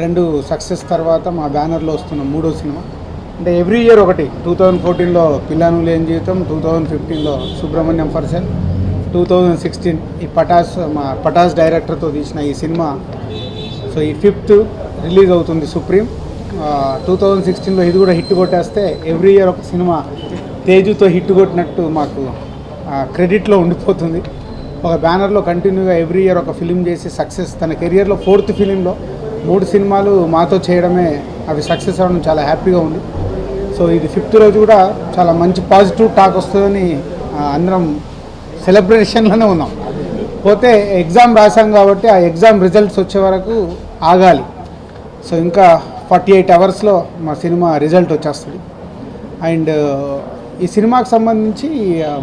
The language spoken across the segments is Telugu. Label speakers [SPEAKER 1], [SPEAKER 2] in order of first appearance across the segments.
[SPEAKER 1] రెండు సక్సెస్ తర్వాత మా బ్యానర్లో వస్తున్న మూడో సినిమా. అంటే ఎవ్రీ ఇయర్ ఒకటి టూ థౌజండ్ ఫోర్టీన్లో పిల్లాను లేని జీవితం టూ థౌజండ్ ఫిఫ్టీన్లో సుబ్రహ్మణ్యం ఫర్సన్ టూ థౌజండ్ సిక్స్టీన్ ఈ పటాస్ మా పటాస్ డైరెక్టర్తో తీసిన ఈ సినిమా. సో ఈ ఫిఫ్త్ రిలీజ్ అవుతుంది సుప్రీం. టూ థౌజండ్ సిక్స్టీన్లో ఇది కూడా హిట్ కొట్టేస్తే ఎవ్రీ ఇయర్ ఒక సినిమా తేజుతో హిట్ కొట్టినట్టు మాకు క్రెడిట్లో ఉండిపోతుంది. ఒక బ్యానర్లో కంటిన్యూగా ఎవ్రీ ఇయర్ ఒక ఫిలిం చేసి సక్సెస్ తన కెరియర్లో ఫోర్త్ ఫిలింలో మూడు సినిమాలు మాతో చేయడమే అవి సక్సెస్ అవ్వడం చాలా హ్యాపీగా ఉంది. సో ఇది ఫిఫ్త్ రోజు కూడా చాలా మంచి పాజిటివ్ టాక్ వస్తుందని అందరం సెలబ్రేషన్లోనే ఉన్నాం. పోతే ఎగ్జామ్ రాసాం కాబట్టి ఆ ఎగ్జామ్ రిజల్ట్స్ వచ్చే వరకు ఆగాలి. సో ఇంకా ఫార్టీ ఎయిట్ అవర్స్లో మా సినిమా రిజల్ట్ వచ్చేస్తుంది. అండ్ ఈ సినిమాకి సంబంధించి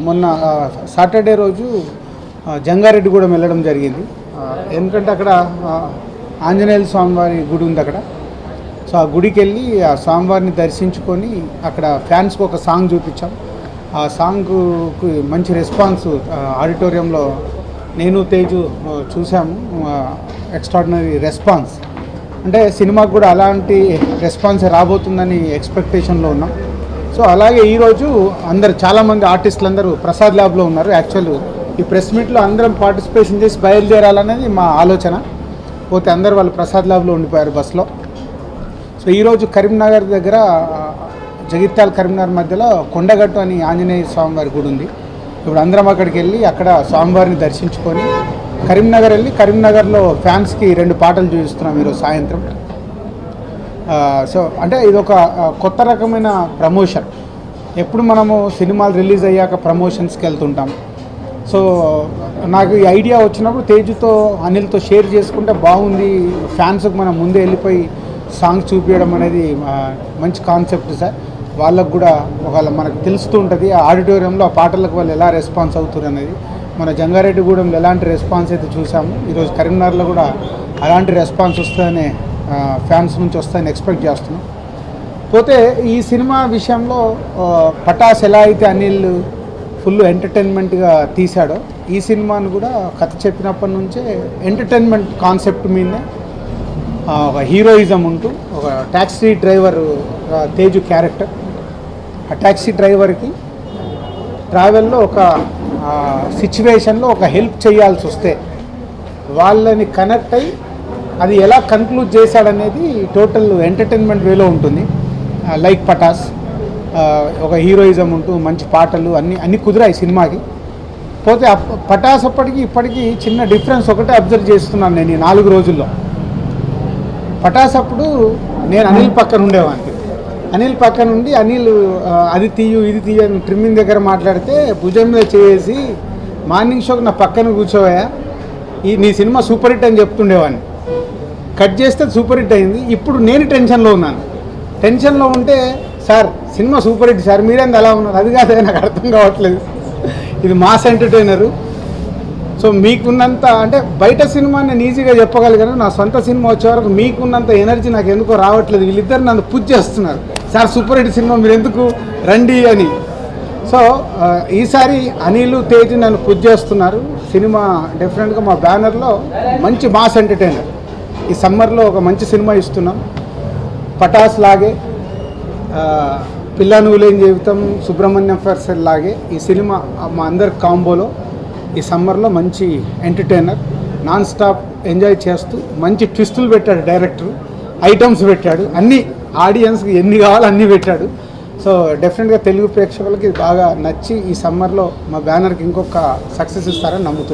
[SPEAKER 1] మొన్న సాటర్డే రోజు జంగారెడ్డి జంగారెడ్డిగూడెం వెళ్ళడం జరిగింది. ఎందుకంటే అక్కడ ఆ, ఆంజనేయుల స్వామివారి గుడి ఉంది అక్కడ. సో ఆ గుడికి వెళ్ళి ఆ స్వామివారిని దర్శించుకొని అక్కడ ఫ్యాన్స్కి ఒక సాంగ్ చూపించాం. ఆ సాంగ్కి మంచి రెస్పాన్స్ ఆడిటోరియంలో నేను తేజు చూసాము. ఎక్స్ట్రాడినరీ రెస్పాన్స్ అంటే సినిమాకు కూడా అలాంటి రెస్పాన్స్ రాబోతుందని ఎక్స్పెక్టేషన్లో ఉన్నాం. సో అలాగే ఈరోజు అందరు చాలామంది ఆర్టిస్టులు అందరూ ప్రసాద్ ల్యాబ్లో ఉన్నారు. యాక్చువల్ ఈ ప్రెస్ మీట్లో అందరం పార్టిసిపేషన్ చేసి బయలుదేరాలనేది మా ఆలోచన. పోతే అందరు వాళ్ళు ప్రసాద్ ల్యాబ్లో ఉండిపోయారు బస్సులో. సో ఈరోజు కరీంనగర్ దగ్గర జగిత్యాల కరీంనగర్ మధ్యలో కొండగట్టు అని ఆంజనేయ స్వామివారి గుడి ఉంది. ఇప్పుడు అందరం అక్కడికి వెళ్ళి అక్కడ స్వామివారిని దర్శించుకొని కరీంనగర్ వెళ్ళి కరీంనగర్లో ఫ్యాన్స్కి రెండు పాటలు చూపిస్తున్నాం ఈరోజు సాయంత్రం. సో అంటే ఇది ఒక కొత్త రకమైన ప్రమోషన్. ఎప్పుడు మనము సినిమాలు రిలీజ్ అయ్యాక ప్రమోషన్స్కి వెళ్తుంటాం. సో నాకు ఈ ఐడియా వచ్చినప్పుడు తేజుతో అనిల్తో షేర్ చేసుకుంటే బాగుంది. ఫ్యాన్స్కి మనం ముందే వెళ్ళిపోయి సాంగ్ చూపించడం అనేది మంచి కాన్సెప్ట్ సార్. వాళ్ళకు కూడా ఒకవేళ మనకు తెలుస్తూ ఉంటుంది ఆ ఆడిటోరియంలో ఆ పాటలకు వాళ్ళు ఎలా రెస్పాన్స్ అవుతారు అనేది. మన జంగారెడ్డిగూడెంలో ఎలాంటి రెస్పాన్స్ అయితే చూసాము. ఈరోజు కరీంనగర్లో కూడా అలాంటి రెస్పాన్స్ వస్తుందనే ఫ్యాన్స్ నుంచి వస్తాయని ఎక్స్పెక్ట్ చేస్తున్నాం. పోతే ఈ సినిమా విషయంలో పటాస్ ఎలా అయితే అనిల్ ఫుల్ ఎంటర్టైన్మెంట్గా తీశాడో. ఈ సినిమాను కూడా కథ చెప్పినప్పటి నుంచే ఎంటర్టైన్మెంట్ కాన్సెప్ట్ మీదే ఒక హీరోయిజం ఉంటూ ఒక ట్యాక్సీ డ్రైవర్ తేజు క్యారెక్టర్. ఆ ట్యాక్సీ డ్రైవర్కి ట్రావెల్లో ఒక సిచ్యువేషన్లో ఒక హెల్ప్ చేయాల్సి వస్తే వాళ్ళని కనెక్ట్ అయ్యి అది ఎలా కన్క్లూడ్ చేశాడనేది టోటల్ ఎంటర్టైన్మెంట్ వేలో ఉంటుంది. లైక్ పటాస్. ఒక హీరోయిజం ఉంటూ మంచి పాటలు అన్నీ అన్నీ కుదిరాయి సినిమాకి. పోతే పటాసప్పటికి పటాస్ అప్పటికి ఇప్పటికీ చిన్న డిఫరెన్స్ ఒకటే అబ్జర్వ్ చేస్తున్నాను నేను ఈ నాలుగు రోజుల్లో. పటాస్ అప్పుడు నేను అనిల్ పక్కన ఉండేవాడిని. అనిల్ పక్కన ఉండి అనిల్ అది తీయు ఇది తీయు అని ట్రిమ్మింగ్ దగ్గర మాట్లాడితే భుజం మీద చేసి మార్నింగ్ షోకి నా పక్కన కూర్చోవా ఈ నీ సినిమా సూపర్ హిట్ అని చెప్తుండేవాడిని. కట్ చేస్తే సూపర్ హిట్ అయింది. ఇప్పుడు నేను టెన్షన్లో ఉన్నాను. టెన్షన్లో ఉంటే sir cinema super hit sir మీరేంది అలా ఉన్నారు? అది కాదు నాకు అర్థం కావట్లేదు. ఇది మాస్ ఎంటర్టైనరు. సో మీకున్నంత అంటే బయట సినిమా నేను ఈజీగా చెప్పగలిగాను. నా సొంత సినిమా వచ్చే వరకు మీకున్నంత ఎనర్జీ నాకు ఎందుకో రావట్లేదు. వీళ్ళిద్దరు నన్ను పూజ చేస్తున్నారు. సార్ సూపర్ హిట్ సినిమా మీరు ఎందుకు రండి అని. సో ఈసారి అనిల్ తేజ్ నన్ను పూజ చేస్తున్నారు. సినిమా డెఫినెట్గా మా బ్యానర్లో మంచి మాస్ ఎంటర్టైనర్. ఈ సమ్మర్లో ఒక మంచి సినిమా ఇస్తున్నాం. పటాస్ లాగే పిల్ల నువ్వులేని జీవితం సుబ్రహ్మణ్యం ఫర్సెల్ లాగే ఈ సినిమా మా అందరి కాంబోలో ఈ సమ్మర్లో మంచి ఎంటర్టైనర్ నాన్ స్టాప్ ఎంజాయ్ చేస్తూ మంచి ట్విస్టులు పెట్టాడు డైరెక్టర్ ఐటమ్స్ పెట్టాడు అన్నీ ఆడియన్స్కి ఎన్ని కావాలో అన్నీ పెట్టాడు. సో డెఫినెట్గా తెలుగు ప్రేక్షకులకి బాగా నచ్చి ఈ సమ్మర్లో మా బ్యానర్కి ఇంకొక సక్సెస్ ఇస్తారని నమ్ముతున్నాను